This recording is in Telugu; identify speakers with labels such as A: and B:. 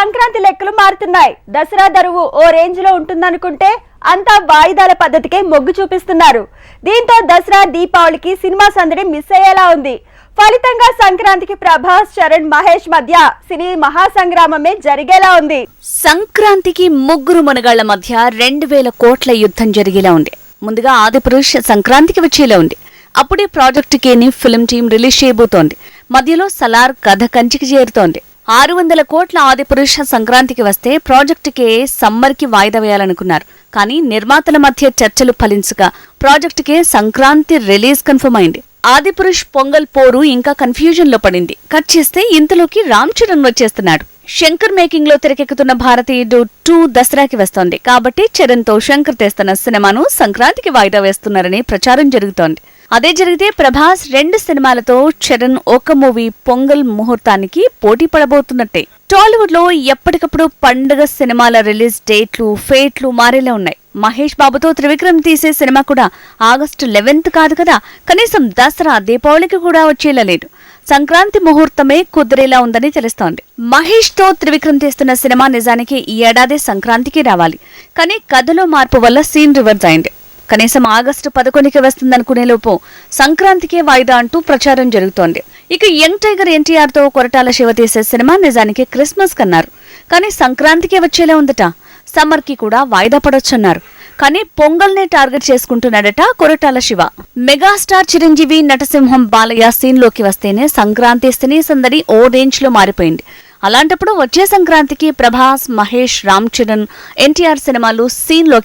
A: సంక్రాంతి లెక్కలు మారుతున్నాయి. దసరా దరువు ఓ రేంజ్లో ఉంటుందనుకుంటే అంతా వాయిదాల పద్ధతికే మొగ్గు చూపిస్తున్నారు. దీంతో దసరా దీపావళికి సినిమా సందడి మిస్ అయ్యేలా ఉంది. ఫలితంగా సంక్రాంతికి ప్రభాస్ చరణ్ మహేష్ మధ్య సినీ మహాసంగ్రామమే జరిగేలా ఉంది.
B: సంక్రాంతికి ముగ్గురు మునగాళ్ళ మధ్య రెండు వేల కోట్ల యుద్ధం జరిగేలా ఉంది. ముందుగా ఆదిపురుష్ సంక్రాంతికి వచ్చేలా ఉంది. అప్పుడే ప్రాజెక్ట్ కేని ఫిల్మ్ టీం రిలీజ్ చేయబోతోంది. మధ్యలో సలార్ కథ కంచికి చేరుతోంది. ఆరు వందల కోట్ల ఆదిపురుష సంక్రాంతికి వస్తే ప్రాజెక్టుకే సమ్మర్కి వాయిదా వేయాలనుకున్నారు. కానీ నిర్మాతల మధ్య చర్చలు ఫలించగా ప్రాజెక్టుకే సంక్రాంతి రిలీజ్ కన్ఫర్మ్ అయింది. ఆదిపురుష్ పొంగల్ పోరు ఇంకా కన్ఫ్యూజన్లో పడింది. కట్ చేస్తే ఇంతలోకి రామ్ చరణ్ వచ్చేస్తున్నాడు. శంకర్ మేకింగ్లో తెరకెక్కుతున్న భారతీయుడు టూ దసరాకి వస్తోంది. కాబట్టి చరణ్తో శంకర్ తెస్తున్న సినిమాను సంక్రాంతికి వాయిదా వేస్తున్నారని ప్రచారం జరుగుతోంది. అదే జరిగితే ప్రభాస్ రెండు సినిమాలతో చరణ్ ఒక మూవీ పొంగల్ ముహూర్తానికి పోటీ పడబోతున్నట్టే. టాలీవుడ్లో ఎప్పటికప్పుడు పండుగ సినిమాల రిలీజ్ డేట్లు ఫేట్లు మారేలా ఉన్నాయి. మహేష్ బాబుతో త్రివిక్రమ్ తీసే సినిమా కూడా ఆగస్టు లెవెన్త్ కాదు కదా. కనీసం దసరా దీపావళికి కూడా వచ్చేలా లేదు. సంక్రాంతి ముహూర్తమే కుదిరేలా ఉందని తెలుస్తోంది. మహేష్తో త్రివిక్రమ్ తీస్తున్న సినిమా నిజానికి ఈ ఏడాది సంక్రాంతికి రావాలి. కానీ కథలో మార్పు వల్ల సీన్ రివర్స్ అయింది. కనీసం ఆగస్టు పదకొండుకి వస్తుందనుకునే లోపు సంక్రాంతికే వాయిదా అంటూ ప్రచారం జరుగుతోంది. ఇక యంగ్ టైగర్ ఎన్టీఆర్తో కొరటాల శివ తీసే సినిమా నిజానికి క్రిస్మస్ కన్నారు. కానీ సంక్రాంతికే వచ్చేలా ఉందట. సమ్మర్కి కూడా వాయిదా పడొచ్చన్నారు. కానీ పొంగల్నే టార్గెట్ చేసుకుంటున్నాడట కొరటాల శివ. మెగాస్టార్ చిరంజీవి నటసింహం బాలయ్య సీన్లోకి వస్తేనే సంక్రాంతి సినీ సందడి ఓ రేంజ్లో మారిపోయింది. అలాంటప్పుడు వచ్చే సంక్రాంతికి ప్రభాస్ మహేష్ రామ్ చరణ్ ఎన్టీఆర్ సినిమాలు సీన్లోకి